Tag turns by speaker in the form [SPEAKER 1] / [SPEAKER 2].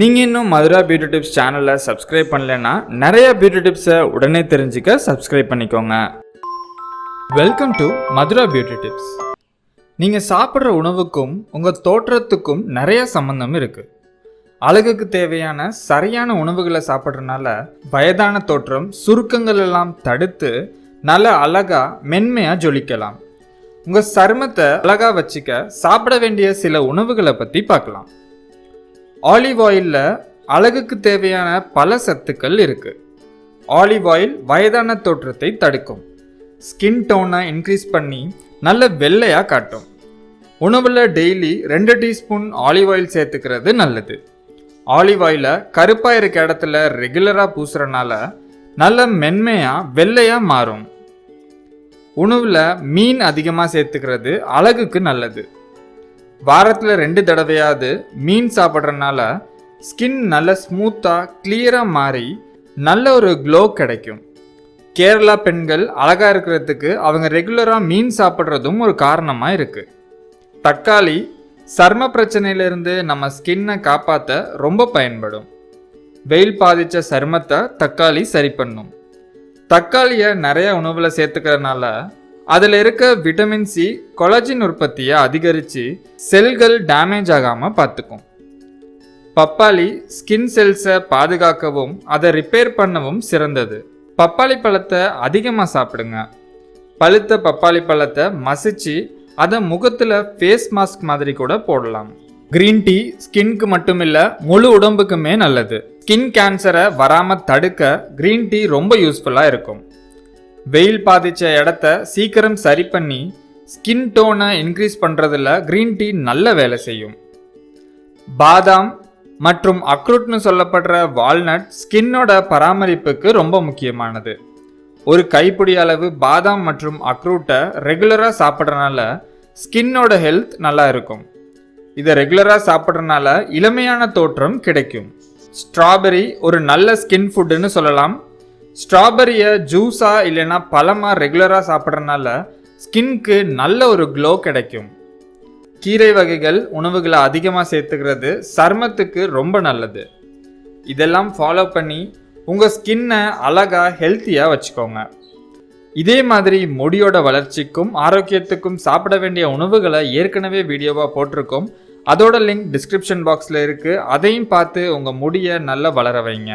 [SPEAKER 1] நீங்கள் இன்னும் Madhura beauty tips சேனலை சப்ஸ்கிரைப் பண்ணலைன்னா நிறைய பியூட்டி டிப்ஸை உடனே தெரிஞ்சுக்க சப்ஸ்கிரைப் பண்ணிக்கோங்க. Welcome to Madhura beauty tips நீங்கள் சாப்பிட்ற உணவுக்கும் உங்கள் தோற்றத்துக்கும் நிறைய சம்பந்தம் இருக்குது அழகுக்கு தேவையான சரியான உணவுகளை சாப்பிட்றதுனால வயதான தோற்றம் சுருக்கங்கள் எல்லாம் தடுத்து நல்ல அழகா மென்மையாக ஜொலிக்கலாம். உங்கள் சருமத்தை அழகா வச்சுக்க சாப்பிட வேண்டிய சில உணவுகளை பற்றி பார்க்கலாம். ஆலிவ் ஆயிலில் அழகுக்கு தேவையான பல சத்துக்கள் இருக்குது ஆலிவ் ஆயில் வயதான தோற்றத்தை தடுக்கும். ஸ்கின் டோனை இன்க்ரீஸ் பண்ணி நல்ல வெள்ளையாக காட்டும். உணவில் டெய்லி ரெண்டு டீஸ்பூன் ஆலிவ் ஆயில் சேர்த்துக்கிறது நல்லது. ஆலிவ் ஆயிலை கருப்பாக இருக்க இடத்துல ரெகுலராக பூசுறனால நல்ல மென்மையாக வெள்ளையாக மாறும். உணவில் மீன் அதிகமாக சேர்த்துக்கிறது அழகுக்கு நல்லது. வாரத்தில் ரெண்டு தடவையாவது மீன் சாப்பிட்றதுனால ஸ்கின் நல்ல ஸ்மூத்தாக கிளியராக மாறி நல்ல ஒரு க்ளோ கிடைக்கும். கேரளா பெண்கள் அழகாக இருக்கிறதுக்கு அவங்க ரெகுலராக மீன் சாப்பிட்றதும் ஒரு காரணமாக இருக்குது தக்காளி சர்ம பிரச்சனையிலிருந்து நம்ம ஸ்கின்னை காப்பாற்ற ரொம்ப பயன்படும். வெயில் பாதித்த சருமத்தை தக்காளி சரி பண்ணும். தக்காளியை நிறைய உணவில் சேர்த்துக்கிறதுனால அதில் இருக்க விட்டமின் சி கொலஜின் உற்பத்தியை அதிகரித்து செல்கள் டேமேஜ் ஆகாமல் பார்த்துக்கும். பப்பாளி ஸ்கின் செல்ஸை பாதுகாக்கவும் அதை ரிப்பேர் பண்ணவும் சிறந்தது. பப்பாளி பழத்தை அதிகமாக சாப்பிடுங்க. பழுத்த பப்பாளி பழத்தை மசிச்சு அதை முகத்தில் ஃபேஸ் மாஸ்க் மாதிரி கூட போடலாம். கிரீன் டீ ஸ்கின்க்கு மட்டும் இல்லை முழு உடம்புக்குமே நல்லது. ஸ்கின் கேன்சரை வராமல் தடுக்க கிரீன் டீ ரொம்ப யூஸ்ஃபுல்லாக இருக்கும். வெயில் பாதித்த இடத்த சீக்கிரம் சரி பண்ணி ஸ்கின் டோனை இன்க்ரீஸ் பண்ணுறதுல க்ரீன் டீ நல்ல வேலை செய்யும். பாதாம் மற்றும் அக்ரூட்னு சொல்லப்படுற வால்நட் ஸ்கின்னோட பராமரிப்புக்கு ரொம்ப முக்கியமானது. ஒரு கைப்பிடி அளவு பாதாம் மற்றும் அக்ரூட்டை ரெகுலராக சாப்பிட்றனால ஸ்கின்னோட ஹெல்த் நல்லா இருக்கும். இதை ரெகுலராக சாப்பிட்றனால இளமையான தோற்றம் கிடைக்கும். ஸ்ட்ராபெரி ஒரு நல்ல ஸ்கின் ஃபுட்டுன்னு சொல்லலாம். ஸ்ட்ராபெரியை ஜூஸாக இல்லைன்னா பழமாக ரெகுலராக சாப்பிட்றனால ஸ்கின்க்கு நல்ல ஒரு க்ளோ கிடைக்கும். கீரை வகைகள் உணவுகளை அதிகமாக சேர்த்துக்கிறது சருமத்துக்கு ரொம்ப நல்லது. இதெல்லாம் ஃபாலோ பண்ணி உங்கள் ஸ்கின்னை அழகாக ஹெல்த்தியாக வச்சுக்கோங்க. இதே மாதிரி முடியோட வளர்ச்சிக்கும் ஆரோக்கியத்துக்கும் சாப்பிட வேண்டிய உணவுகளை ஏற்கனவே வீடியோவாக போட்டிருக்கோம். அதோட லிங்க் டிஸ்கிரிப்ஷன் பாக்ஸில் இருக்குது அதையும் பார்த்து உங்கள் முடியை நல்லா வளர வைங்க.